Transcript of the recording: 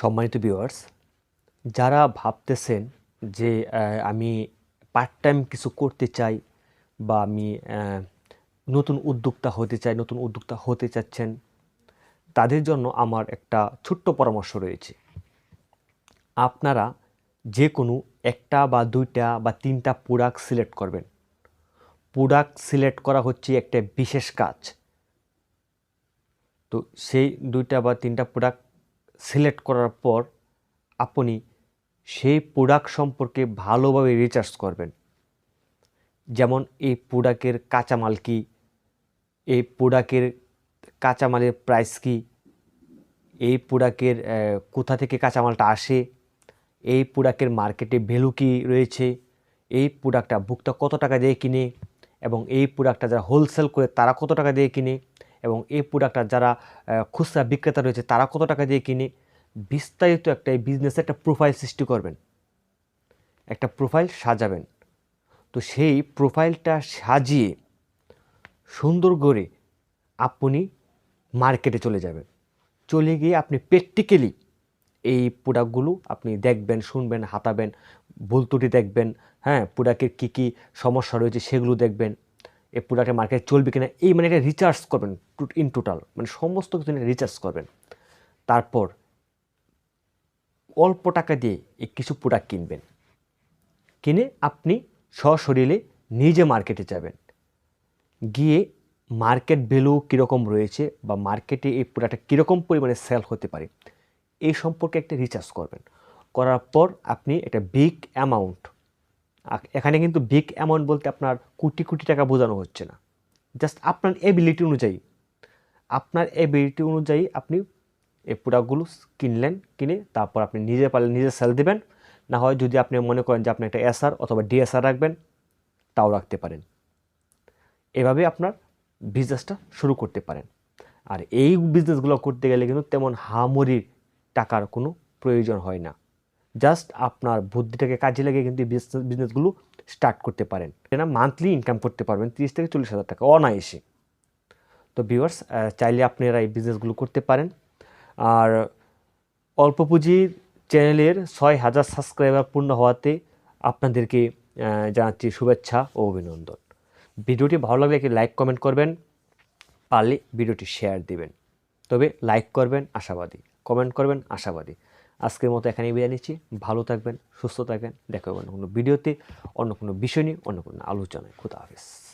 সম্মানিত ভিউয়ার্স যারা ভাবতেছেন যে আমি পার্ট টাইম কিছু করতে চাই বা আমি নতুন উদ্যোক্তা হতে চাই, নতুন উদ্যোক্তা হতে চাচ্ছেন, তাদের জন্য আমার একটা ছোট্ট পরামর্শ রয়েছে। আপনারা যে কোনো একটা বা দুইটা বা তিনটা প্রোডাক্ট সিলেক্ট করবেন। প্রোডাক্ট সিলেক্ট করা হচ্ছে একটা বিশেষ কাজ। তো সেই দুইটা বা তিনটা প্রোডাক্ট সিলেক্ট করার পর আপনি সেই প্রোডাক্ট সম্পর্কে ভালোভাবে রিসার্চ করবেন। যেমন এই প্রোডাক্টের কাঁচামাল কি, এই প্রোডাক্টের কাঁচামালের প্রাইস কি, এই প্রোডাক্টের কোথা থেকে কাঁচামালটা আসে, এই প্রোডাক্টের মার্কেটে ভ্যালু কি রয়েছে, এই প্রোডাক্টটা ভুক্তা কত টাকা দিয়ে কিনে এবং এই প্রোডাক্টটা যারা হোলসেল করে তারা কত টাকা দিয়ে কিনে এবং এই প্রোডাক্টটা যারা খুচরা বিক্রেতা রয়েছে, তারা কত টাকা দিয়ে কিনে? বিস্তারিত একটা এই বিজনেসে একটা প্রোফাইল সৃষ্টি করবেন। একটা প্রোফাইল সাজাবেন। তো সেই প্রোফাইলটা সাজিয়ে সুন্দর করে আপনি মার্কেটে চলে যাবেন। চলে গিয়ে আপনি প্র্যাকটিক্যালি এই প্রোডাক্টগুলো আপনি দেখবেন, শুনবেন, হাতাবেন, ভুল ত্রুটি দেখবেন হ্যাঁ প্রোডাক্টের কী কী সমস্যা রয়েছে সেগুলো দেখবেন। এই প্রোডাক্টের মার্কেটে চলবে কিনা, এই মানে একটা রিচার্জ করবেন ইন টোটাল মানে সমস্ত কিছু নিয়ে রিচার্জ করবেন। তারপর অল্প টাকা দিয়ে এই কিছু প্রোডাক্ট কিনবেন। কিনে আপনি সশরীরে নিজে মার্কেটে যাবেন। গিয়ে মার্কেট ভ্যালু কীরকম রয়েছে বা মার্কেটে এই প্রোডাক্টটা কীরকম পরিমাণে সেল হতে পারে, এই সম্পর্কে একটা রিচার্জ করবেন। করার পর আপনি একটা বিগ অ্যামাউন্ট এখানে কিন্তু বিগ অ্যামাউন্ট বলতে আপনার কোটি কোটি টাকা বোঝানো হচ্ছে না। জাস্ট আপনার এবিলিটি অনুযায়ী, আপনার এবিলিটি অনুযায়ী আপনি এই প্রোডাক্টগুলো কিনলেন, কিনে তারপর আপনি নিজে পারলে নিজে সেল দেবেন। না হয় যদি আপনি মনে করেন যে আপনি একটা এসআর অথবা ডিএসআর রাখবেন, তাও রাখতে পারেন। এভাবে আপনার বিজনেসটা শুরু করতে পারেন। আর এই বিজনেসগুলো করতে গেলে কিন্তু তেমন হামরির টাকার কোনো প্রয়োজন হয় না। জাস্ট আপনার বুদ্ধিটাকে কাজে লাগিয়ে কিন্তু বিজনেস বিজনেসগুলো স্টার্ট করতে পারেন। না মান্থলি ইনকাম করতে পারবেন তিরিশ থেকে চল্লিশ হাজার টাকা অনায়াসে। তো ভিউয়ার্স চাইলে আপনারা এই বিজনেসগুলো করতে পারেন। আর অল্প পুঁজির চ্যানেলের ছয় হাজার সাবস্ক্রাইবার পূর্ণ হওয়াতে আপনাদেরকে জানাচ্ছি শুভেচ্ছা ও অভিনন্দন। ভিডিওটি ভালো লাগলে একটি লাইক কমেন্ট করবেন, পারলে ভিডিওটি শেয়ার দিবেন। তবে লাইক করবেন, আশাবাদী। কমেন্ট করবেন, আশাবাদী। আজকের মতো এখানেই বিদায় নিচ্ছি। ভালো থাকবেন, সুস্থ থাকবেন। দেখা হবে অন্য কোনো ভিডিওতে, অন্য কোনো বিষয় নিয়ে, অন্য কোনো আলোচনায়। খুদা হাফেজ।